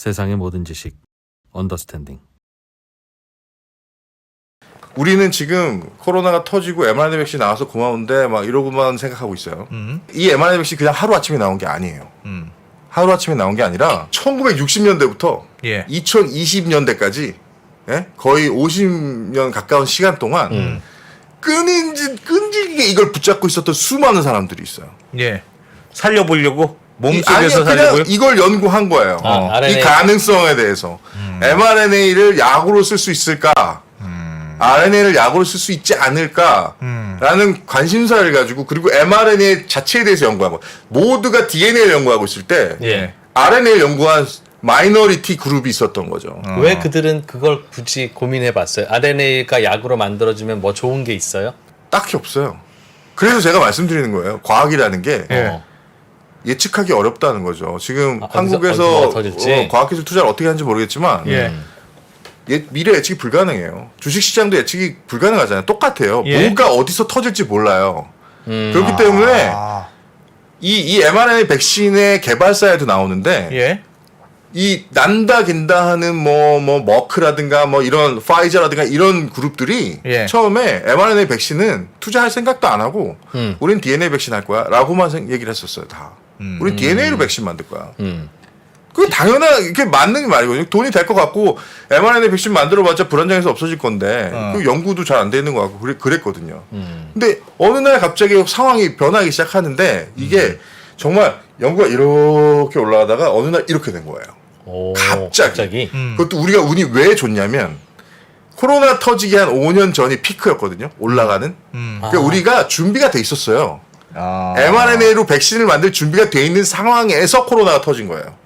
세상의 모든 지식 언더스탠딩 우리는 지금 코로나가 터지고 mRNA 백신 나와서 고마운데 막 이러고만 생각하고 있어요. 음. 이 mRNA 백신 그냥 하루 아침에 나온 게 아니에요. 음. 하루 아침에 나온 게 아니라 1960년대부터 예. 2020년대까지 예? 거의 50년 가까운 시간 동안 음. 끈인지 끈질기게 이걸 붙잡고 있었던 수많은 사람들이 있어요. 예. 살려보려고 이- 몸속에서 아니, 그냥 살려고요. 이걸 연구한 거예요. 아, 어. RNA. 이 가능성에 대해서 음. mRNA를 약으로 쓸 수 있을까? RNA를 약으로 쓸 수 있지 않을까? 음. 라는 관심사를 가지고 그리고 mRNA 자체에 대해서 연구하고 모두가 DNA를 연구하고 있을 때 예. RNA를 연구한 마이너리티 그룹이 있었던 거죠. 어. 왜 그들은 그걸 굳이 고민해 봤어요? RNA가 약으로 만들어지면 뭐 좋은 게 있어요? 딱히 없어요. 그래서 제가 말씀드리는 거예요. 과학이라는 게 예. 어. 예측하기 어렵다는 거죠. 지금 아, 한국에서 어디서? 어, 과학기술 투자를 어떻게 하는지 모르겠지만 예. 음. 예, 미래 예측이 불가능해요. 주식시장도 예측이 불가능하잖아요. 똑같아요. 예. 뭐가 어디서 터질지 몰라요. 음. 그렇기 때문에 아. 이, 이 mRNA 백신의 개발사에도 나오는데 예. 이 난다 긴다 하는 뭐뭐 머크라든가 뭐 이런 파이저라든가 이런 그룹들이 예. 처음에 mRNA 백신은 투자할 생각도 안 하고 음. 우린 DNA 백신 할 거야라고만 생- 얘기를 했었어요 다. 음. 우린 DNA로 백신 만들 거야. 음. 그 당연한 이게 맞는 말이거든요. 돈이 될 것 같고 mRNA 백신 만들어봤자 불안정해서 없어질 건데 어. 그 연구도 잘 안 되는 것 같고 그래, 그랬거든요. 음. 근데 어느 날 갑자기 상황이 변하기 시작하는데 이게 음. 정말 연구가 이렇게 올라가다가 어느 날 이렇게 된 거예요. 오, 갑자기. 음. 그것도 우리가 운이 왜 좋냐면 코로나 터지기 한 5년 전이 피크였거든요. 올라가는. 음. 그러니까 우리가 준비가 돼 있었어요. 아. mRNA로 백신을 만들 준비가 돼 있는 상황에서 코로나가 터진 거예요.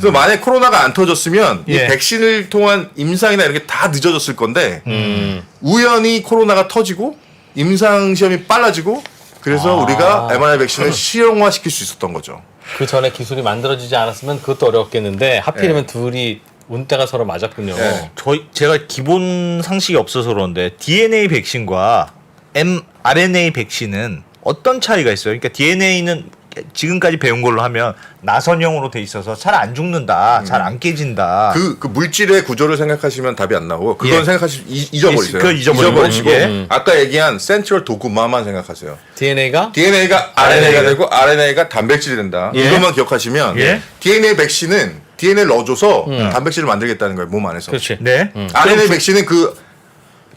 그래서 만약 코로나가 안 터졌으면 이 음. 예. 백신을 통한 임상이나 이런 게 다 늦어졌을 건데 음. 우연히 코로나가 터지고 임상 시험이 빨라지고 그래서 아. 우리가 mRNA 백신을 실용화 시킬 수 있었던 거죠. 그 전에 기술이 만들어지지 않았으면 그것도 어려웠겠는데 하필이면 둘이 운때가 서로 맞았군요. 예. 저희 제가 기본 상식이 없어서 그런데 DNA 백신과 mRNA 백신은 어떤 차이가 있어요? 그러니까 DNA는 지금까지 배운 걸로 하면 나선형으로 돼 있어서 잘 안 죽는다, 잘안 깨진다. 그, 그 물질의 구조를 생각하시면 답이 안 나오고 그건 아. 예. 생각하시 이- 잊어버리세요. 잊어버리고, 잊어버리시고 예. 아까 얘기한 센트럴 도구마만 생각하세요. DNA가 DNA가 RNA가 되고 RNA가 단백질이 된다. 예. 이것만 기억하시면 예. DNA 백신은 DNA를 넣어줘서 단백질을 만들겠다는 거예요 몸 안에서. 그렇지. 네. RNA 백신은 그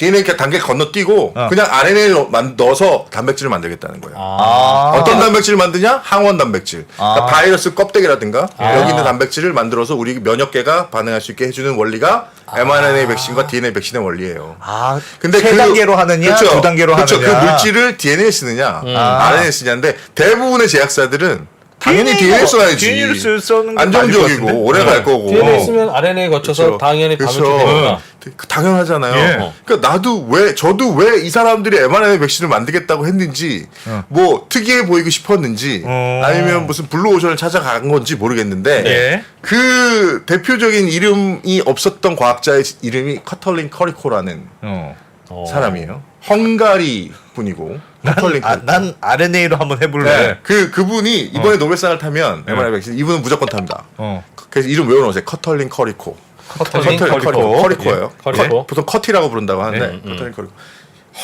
DNA 단계 건너뛰고 어. 그냥 RNA를 넣어서 단백질을 만들겠다는 거예요. 아. 어떤 단백질을 만드냐? 항원 단백질. 그러니까 아. 바이러스 껍데기라든가 아. 여기 있는 단백질을 만들어서 우리 면역계가 반응할 수 있게 해주는 원리가 mRNA 백신과 DNA 백신의 원리예요. 아, 근데 세 그- 단계로 하느냐, 두 단계로 그쵸, 하느냐. 그 물질을 DNA에 쓰느냐, 아. RNA에 쓰냐인데 대부분의 제약사들은 당연히 DNA 를 써야지. DNA를 쓰- 쓰는 게 안정적이고? 오래 갈 네. 거고. DNA 쓰면 RNA 거쳐서 그쵸. 당연히 그쵸. 단백질 되니까. 그 당연하잖아요. 예. 그러니까 나도 왜 저도 왜 이 사람들이 mRNA 백신을 만들겠다고 했는지 어. 뭐 특이해 보이고 싶었는지 어. 아니면 무슨 블루오션을 찾아간 건지 모르겠는데 예. 그 대표적인 이름이 없었던 과학자의 이름이 커털린 커리코라는 어. 어. 사람이에요. 헝가리 분이고 커털린 아, 커리코. 난 RNA로 한번 해볼래. 네. 그 그분이 이번에 노벨상을 타면 mRNA 백신 이분은 무조건 탑니다. 어. 그래서 이름 외워놓으세요. 커털린 커리코. 커털린 커리코. 커리코예요. 예, 커리코. 커- 보통 커티라고 부른다고 하는데 네, 음. 커털린 커리코.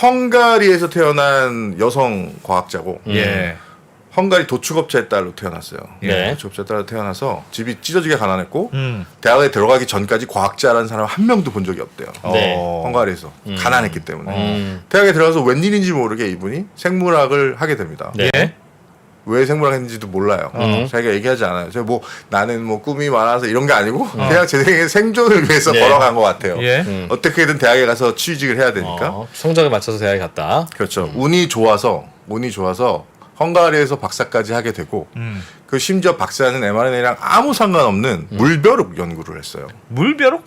헝가리에서 태어난 여성 과학자고 예. 헝가리 도축업자의 딸로 태어났어요. 네. 도축업자 딸로 태어나서 집이 찢어지게 가난했고 음. 대학에 들어가기 전까지 과학자라는 사람 한 명도 본 적이 없대요. 네. 어. 헝가리에서 가난했기 때문에 음. 대학에 들어가서 웬일인지 모르게 이분이 생물학을 하게 됩니다. 네. 예. 왜 생물학 했는지도 몰라요. 음. 자기가 얘기하지 않아요. 저뭐 나는 뭐 꿈이 많아서 이런 게 아니고 그냥 제 생에 생존을 위해서 네. 걸어간 것 같아요. 예. 음. 어떻게든 대학에 가서 취직을 해야 되니까. 어, 성적에 맞춰서 대학에 갔다. 그렇죠. 운이 좋아서 운이 좋아서 헝가리에서 박사까지 하게 되고 음. 그 심지어 박사는 mRNA랑 아무 상관없는 물벼룩 연구를 했어요. 물벼룩?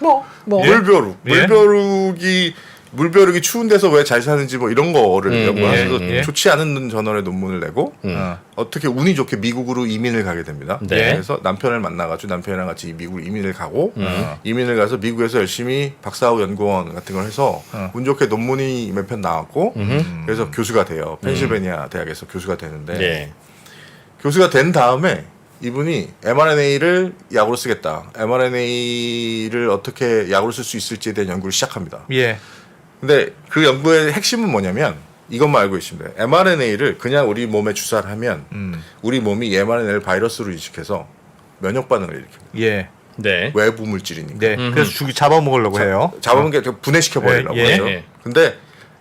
뭐, 뭐. 물벼룩. 예. 물벼룩이 물벼룩이 추운 데서 왜 잘 사는지 뭐 이런 거를 음, 연구하면서 예, 예. 좋지 않은 전원의 논문을 내고 음. 어. 어떻게 운이 좋게 미국으로 이민을 가게 됩니다. 네. 그래서 남편을 만나가지고 남편이랑 같이 미국으로 이민을 가고 음. 이민을 가서 미국에서 열심히 박사학위 연구원 같은 걸 해서 어. 운 좋게 논문이 몇 편 나왔고 음흠. 그래서 교수가 돼요. 펜실베니아 대학에서 교수가 되는데 네. 교수가 된 다음에 이분이 mRNA를 약으로 쓰겠다. mRNA를 어떻게 약으로 쓸 수 있을지에 대한 연구를 시작합니다. 예. 근데 그 연구의 핵심은 뭐냐면 이것만 알고 있습니다. mRNA를 그냥 우리 몸에 주사를 하면 음. 우리 몸이 mRNA를 바이러스로 인식해서 면역 반응을 일으킵니다. 예. 네. 외부 물질이니까. 네. 그래서 죽이 잡아먹으려고 해요. 잡아본 게 분해시켜 버리려고 예, 예. 하죠. 예. 근데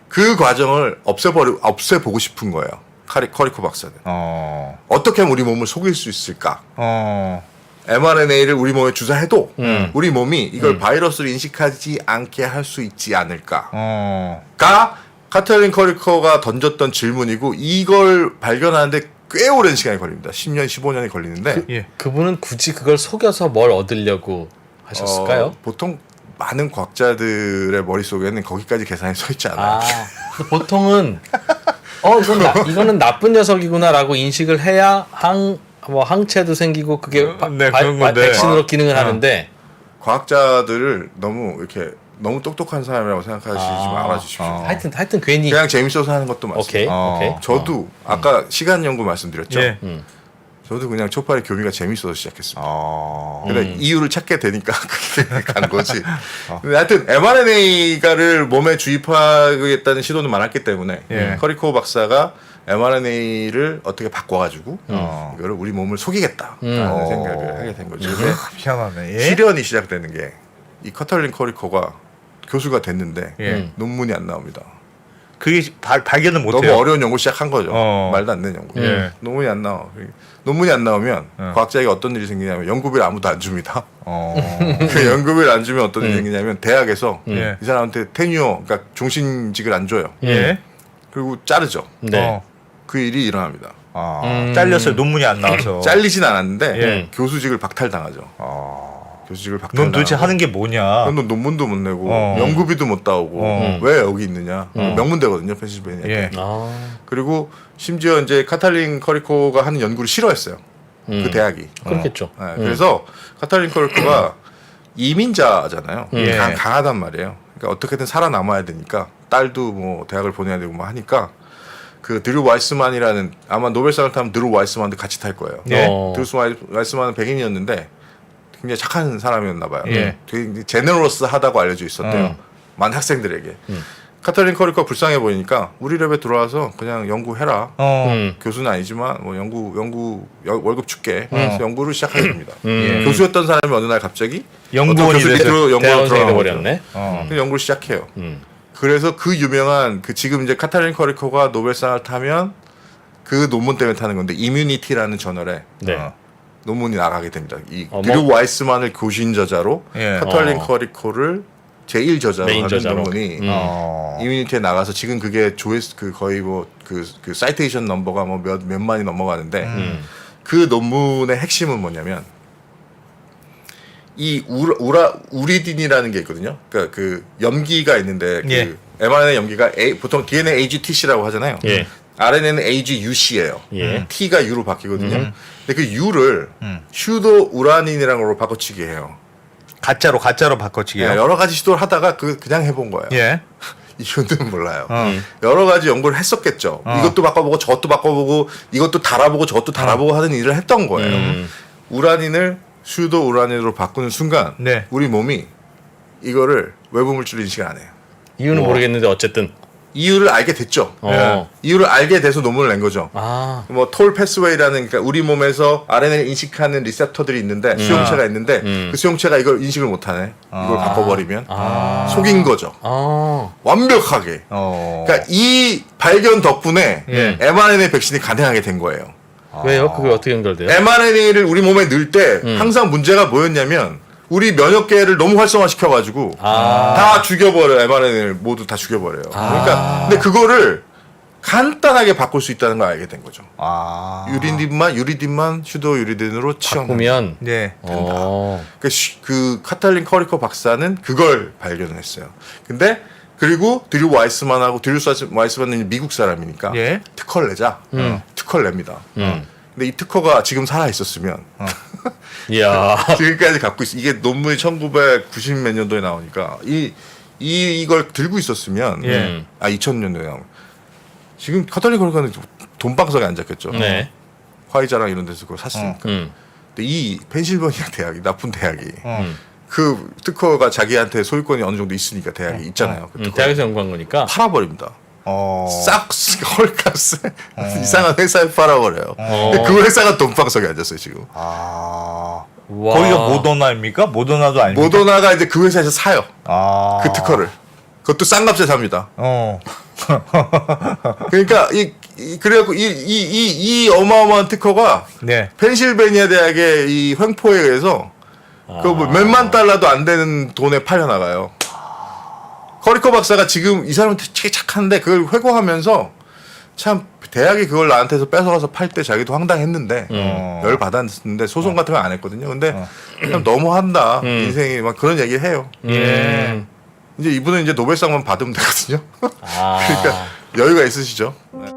그 과정을 없애버리 없애보고 싶은 거예요. 카리 커리코 박사는 어. 어떻게 하면 우리 몸을 속일 수 있을까? 어. mRNA를 우리 몸에 주사해도 음. 우리 몸이 이걸 바이러스로 인식하지 않게 할 수 있지 않을까? 어. 가 카탈린 커리커가 던졌던 질문이고 이걸 발견하는데 꽤 오랜 시간이 걸립니다. 10년, 15년이 걸리는데 예. 그분은 굳이 그걸 속여서 뭘 얻으려고 하셨을까요? 어, 보통 많은 과학자들의 머릿속에는 거기까지 계산이 서 있지 않아요. 아, 근데 보통은 어 이건 나, 이거는 나쁜 녀석이구나라고 인식을 해야 항 뭐 항체도 생기고 그게 바, 네, 바- 그런 바- 건데. 백신으로 기능을 어. 하는데 과학자들을 너무 이렇게 너무 똑똑한 사람이라고 생각하시지 아, 말아주십시오. 어. 하여튼 하여튼 괜히 그냥 재밌어서 하는 것도 많습니다. 오케이 어. 오케이 저도 아까 시간 연구 말씀드렸죠. 예. 음. 저도 그냥 초파의 교미가 재밌어서 시작했습니다. 어. 근데 음. 이유를 찾게 되니까 그게 간 거지. 근데 하여튼 mRNA를 몸에 주입하겠다는 시도는 많았기 때문에 예. 커리코 박사가 mRNA를 어떻게 바꿔가지고 어. 이거를 우리 몸을 속이겠다라는 음. 생각을 하게 된 거죠. 근데 희한하네. 예. 실현이 시작되는 게 이 커털린 커리코가 교수가 됐는데 예. 음. 논문이 안 나옵니다. 그게 발, 발견을 못 너무 해요. 어려운 연구 시작한 거죠. 어. 말도 안 되는 연구. 예. 논문이 안 나와. 논문이 안 나오면 어. 과학자에게 어떤 일이 생기냐면 연구비를 아무도 안 줍니다. 어. 그 연구비를 안 주면 어떤 일이 음. 생기냐면 대학에서 예. 이 사람한테 테뉴어, 그러니까 종신직을 안 줘요. 예. 그리고 자르죠. 네. 어. 그 일이 일어납니다. 아, 음. 잘렸어요. 논문이 안 나와서. 잘리진 않았는데 예. 교수직을 박탈당하죠. 아. 교수직을 박탈. 넌 도대체 하는 게 뭐냐? 넌 논문도 못 내고 어. 연구비도 못 따오고 어. 왜 여기 있느냐? 음. 명문대거든요, 펜실베니아. 예. 아, 그리고 심지어 이제 카탈린 커리코가 하는 연구를 싫어했어요. 음. 그 대학이. 그렇겠죠. 네, 음. 그래서 카탈린 커리코가 이민자잖아요. 예. 강, 강하단 말이에요. 그러니까 어떻게든 살아남아야 되니까 딸도 뭐 대학을 보내야 되고 뭐 하니까 그 드루 와이스만이라는 아마 노벨상을 타면 드루 와이스만도 같이 탈 거예요. 예. 어. 드루 와이- 와이스만은 백인이었는데 굉장히 착한 사람이었나 봐요. 예. 되게 제너러스하다고 알려져 있었대요. 어. 많은 학생들에게. 음. 카탈린 커리코가 불쌍해 보이니까 우리 랩에 들어와서 그냥 연구해라. 어. 음. 교수는 아니지만 뭐 연구 연구 여- 월급 줄게. 그래서 연구를 시작하게 됩니다. 음. 예. 교수였던 사람이 어느 날 갑자기 연구원이 돼서 들어가 돼버렸네. 어. 그 연구를 시작해요. 음. 그래서 그 유명한 그 지금 이제 카탈린 커리코가 노벨상을 타면 그 논문 때문에 타는 건데 이뮤니티라는 저널에 네. 어. 논문이 나가게 됩니다. 이 어머. 드류 와이스만을 교신 저자로 예. 카탈린 어. 커리코를 제일 저자로 메인 하는 저자로. 논문이 음. 어. 이뮤니티에 나가서 지금 그게 조회수 그 거의 뭐 그 그 사이테이션 넘버가 뭐 몇 몇만이 넘어가는데 음. 그 논문의 핵심은 뭐냐면 이 우라, 우라 우리딘이라는 게 있거든요. 그러니까 그 염기가 있는데 그 예. mRNA 염기가 A, 보통 DNA AGTC라고 하잖아요. 예. RNA는 AGUC예요. 예. T가 U로 바뀌거든요. 근데 그 U를 음. 슈도 우라닌이라는 걸로 바꿔치기 해요. 가짜로 가짜로 바꿔치기요. 예, 여러 가지 시도를 하다가 그 그냥 해본 거예요. 예. 이유는 몰라요. 어. 여러 가지 연구를 했었겠죠. 어. 이것도 바꿔보고 저것도 바꿔보고 이것도 달아보고 저것도 달아보고 하는 일을 했던 거예요. 음. 우라닌을 슈도 우라닌으로 바꾸는 순간 네. 우리 몸이 이거를 외부 물질 인식을 안 해요. 이유는 뭐. 모르겠는데 어쨌든 이유를 알게 됐죠. 어. 예. 이유를 알게 돼서 논문을 낸 거죠. 아, 뭐 톨 패스웨이라는 그러니까 우리 몸에서 RNA를 인식하는 리셉터들이 있는데 수용체가 있는데 음. 그 수용체가 이걸 인식을 못하네. 이걸 아. 바꿔버리면 아, 속인 거죠. 아, 완벽하게. 어. 그러니까 이 발견 덕분에 예. mRNA 백신이 가능하게 된 거예요. 왜요? 그게 어떻게 연결돼요? mRNA를 우리 몸에 넣을 때 음. 항상 문제가 뭐였냐면 우리 면역계를 너무 활성화시켜가지고 아. 다 죽여버려 요 mRNA를 모두 다 죽여버려요. 아. 그러니까 근데 그거를 간단하게 바꿀 수 있다는 걸 알게 된 거죠. 아. 유리딘만 유리딘만 슈도 유리딘으로 치환. 바꾸면 네. 어, 그, 시- 그 카탈린 커리커 박사는 그걸 발견을 했어요. 근데 그리고 드류 와이스만하고 드류 와이스만은 미국 사람이니까 예. 특허를 내자. 음. 특허를 냅니다. 음. 근데 이 특허가 지금 살아 있었으면 이야, 지금까지 갖고 있어. 이게 논문이 1990 몇 년도에 나오니까 이, 이 이걸 들고 있었으면 예. 음. 아 2000년도에 나온 지금 카톨릭 커리커는 돈방석에 앉았겠죠. 네, 화이자랑 이런 데서 그걸 샀으니까. 음, 근데 이 펜실베니아 대학이 나쁜 대학이 어. 그 특허가 자기한테 소유권이 어느 정도 있으니까 대학이 있잖아요. 그 음, 특허. 대학에서 연구한 거니까. 팔아버립니다. 어. 싹 헐값에 이상한 회사에 팔아버려요. 근데 그 회사가 돈방석에 앉았어요 지금. 아. 와. 거기가 모더나입니까? 모더나도 아닙니까? 모더나가 이제 그 회사에서 사요. 아. 그 특허를. 그것도 싼 값에 삽니다. 어. 그러니까 이, 이 그래갖고 이 이 이이 어마어마한 특허가 네. 펜실베니아 대학의 이 횡포에 의해서 그 뭐 몇만 달러도 안 되는 돈에 팔려 나가요. 커리커 박사가 지금 이 사람은 되게 착한데 그걸 회고하면서 참 대학이 그걸 나한테서 뺏어가서 팔 때 자기도 황당했는데 어. 열 받았는데 소송 같은 거 안 했거든요. 근데 참 너무한다 인생이 막 그런 얘기를 해요. 음. 이제 이분은 이제 노벨상만 받으면 되거든요. 아. 그러니까 여유가 있으시죠. 네.